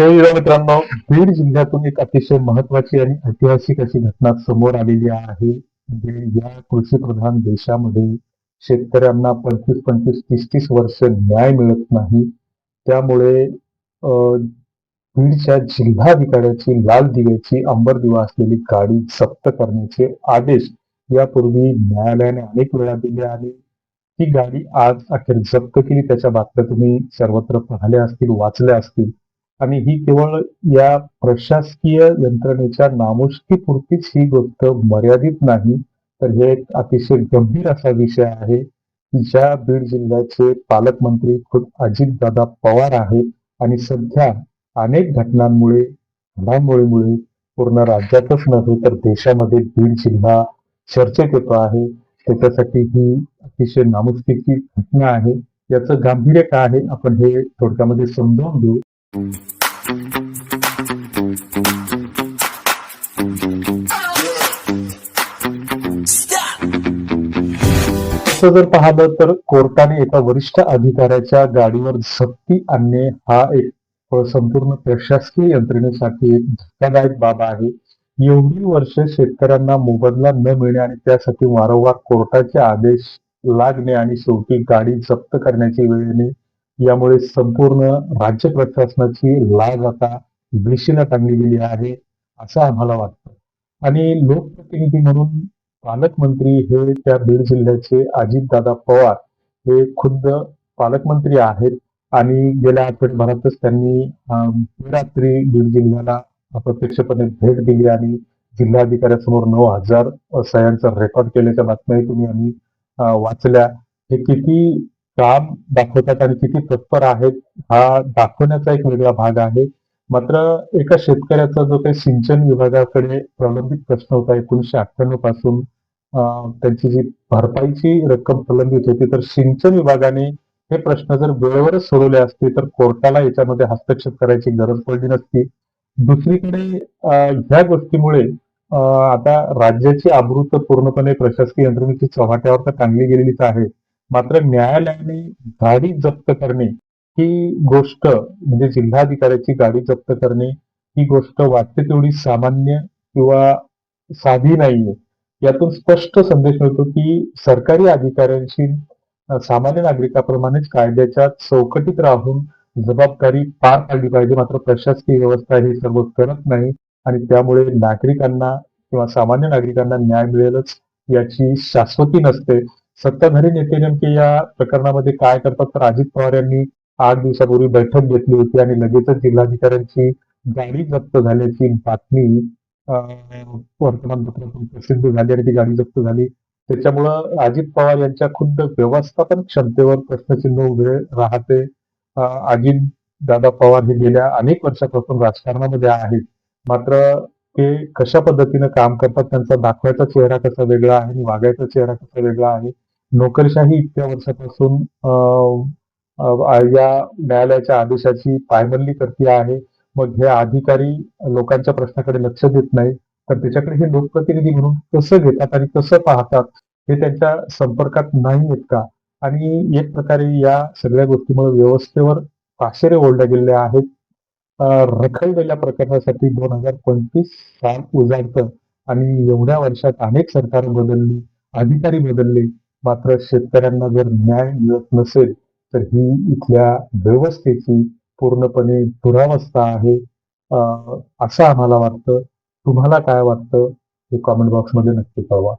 जय मित्रांनो. बीड जिल्ह्यातून एक अतिशय महत्वाची आणि ऐतिहासिक अशी घटना समोर आलेली आहे. म्हणजे या कृषी प्रधान देशामध्ये शेतकऱ्यांना पंचवीस पंचवीस तीस तीस वर्ष न्याय मिळत नाही. त्यामुळे अं, बीडच्या जिल्हाधिकाऱ्याची लाल दिव्याची अंबर दिवा असलेली गाडी जप्त करण्याचे आदेश यापूर्वी न्यायालयाने अनेक वेळा दिले आणि ती गाडी आज अखेर जप्त केली. त्याच्या बातम्या तुम्ही सर्वत्र पाहिल्या असतील वाचल्या असतील. आणि ही केवळ या प्रशासकीय यंत्रणेच्या नामुष्कीपुरतीच ही गोष्ट मर्यादित नाही तर हे एक अतिशय गंभीर असा विषय आहे की ज्या बीड जिल्ह्याचे पालकमंत्री खुद अजितदादा पवार आहेत आणि सध्या अनेक घटनांमुळे घडामोडीमुळे पूर्ण राज्यातच नव्हे तर देशामध्ये बीड जिल्हा चर्चेत येतो आहे. त्याच्यासाठी ही अतिशय नामुष्कीची घटना आहे. याचं गांभीर्य काय आहे? आपण हे थोडक्यामध्ये समजावून घेऊ. जर पाहिलं तर कोर्टाने एका वरिष्ठ अधिकाऱ्याच्या गाडीवर सक्ती आणणे हा एक संपूर्ण प्रशासकीय यंत्रणेसाठी एक धक्कादायक बाब आहे. एवढी वर्ष शेतकऱ्यांना मोबदला न मिळणे आणि त्यासाठी वारंवार कोर्टाचे आदेश लागणे आणि शेवटी गाडी जप्त करण्याची वेळ येणे यामुळे संपूर्ण राज्य प्रशासनाची लाज आता दिशेला टांगली गेली आहे असं आम्हाला वाटतं. आणि लोकप्रतिनिधी म्हणून पालकमंत्री हे त्या बीड जिल्ह्याचे अजितदादा पवार हे खुद्द पालकमंत्री आहेत आणि गेल्या आठवड्याभरातच त्यांनी रात्री बीड जिल्ह्याला अप्रत्यक्षपणे भेट दिली आणि जिल्हाधिकाऱ्यासमोर नऊ हजार सह्यांचा रेकॉर्ड केल्याच्या बातम्याही तुम्ही आम्ही वाचल्या. हे किती काम दाखवतात आणि किती तत्पर आहेत हा दाखवण्याचा एक वेगळा भाग आहे. मात्र एका शेतकऱ्याचा जो काही सिंचन विभागाकडे प्रलंबित प्रश्न होता एकोणीशे अठ्ठ्याण्णवपासून त्यांची जी भरपाईची रक्कम प्रलंबित होती तर सिंचन विभागाने हे प्रश्न जर वेळेवरच सोडवले असते तर कोर्टाला याच्यामध्ये हस्तक्षेप करायची गरज पडली नसती. दुसरीकडे ह्या गोष्टीमुळे आता राज्याची आवृत्त पूर्णपणे प्रशासकीय यंत्रणेची चव्हाट्यावर तर टांगली गेलेलीच आहे. मात्र न्यायालयाने गाडी जप्त करणे ही गोष्ट म्हणजे जिल्हाधिकाऱ्याची गाडी जप्त करणे ही गोष्ट वाटते तेवढी सामान्य किंवा साधी नाहीये. यातून स्पष्ट संदेश मिळतो की सरकारी अधिकाऱ्यांशी सामान्य नागरिकाप्रमाणेच कायद्याच्या चौकटीत राहून जबाबदारी पार पाडली पाहिजे. मात्र प्रशासकीय व्यवस्था ही सर्व करत नाही आणि त्यामुळे नागरिकांना किंवा सामान्य नागरिकांना न्याय मिळेलच याची शाश्वती नसते. सत्ताधारी नेते नेमके या प्रकरणामध्ये काय करतात? तर अजित पवार यांनी आठ दिवसापूर्वी बैठक घेतली होती आणि लगेचच जिल्हाधिकाऱ्यांची गाडी जप्त झाल्याची बातमी वर्तमानपत्रातून प्रसिद्ध झाली आणि ती गाडी जप्त झाली. त्याच्यामुळं अजित पवार यांच्या खुद्द व्यवस्थापन क्षमतेवर प्रश्नचिन्ह उभे राहते. अजित दादा पवार हे गेल्या अनेक वर्षापासून राजकारणामध्ये आहेत. मात्र ते कशा पद्धतीनं काम करतात? त्यांचा दाखवायचा चेहरा कसा वेगळा आहे आणि वागायचा चेहरा कसा वेगळा आहे? नोकरशाही इतक्या वर्षापासून या न्यायालयाच्या आदेशाची पायमल्ली करते आहे. मग हे अधिकारी लोकांच्या प्रश्नाकडे लक्ष देत नाही. तर त्याच्याकडे हे लोकप्रतिनिधी म्हणून कसं घेतात आणि कसं पाहतात हे त्यांच्या संपर्कात नाही येत का? आणि एक प्रकारे या सगळ्या गोष्टीमुळे व्यवस्थेवर पाशेरे ओढल्या गेलेले आहेत. रखडलेल्या प्रकरणासाठी दोन हजार पंचवीस साल उजाडतं आणि एवढ्या वर्षात अनेक सरकार बदलली अधिकारी बदलले. मात्र शेतकऱ्यांना जर न्याय मिळत नसेल तर ही इथल्या व्यवस्थेची पूर्णपणे दुरावस्था आहे असं आम्हाला वाटतं. तुम्हाला काय वाटतं? हे कॉमेंट बॉक्समध्ये नक्की कळवा.